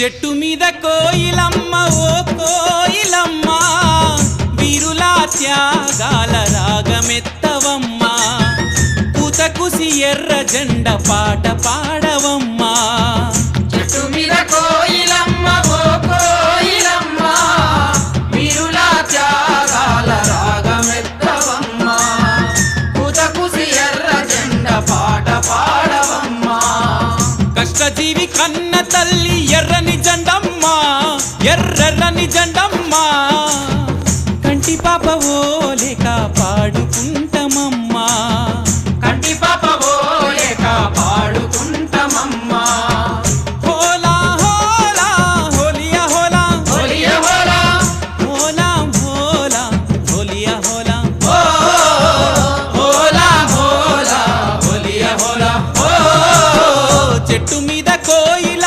చెట్టు మీద కోయిలమ్మ ఓ కోయిలమ్మ. వీరులా త్యాగాల రాగమెత్తవమ్మా. కూతకుసి ఎర్ర జెండ పాట పాడవ కష్టజీవి కన్న తల్లి ఎర్రని జండమ్మ ఎర్రని జండమ్మ. కంటి పాప ఓలిక పాడుకుంట చెట్టు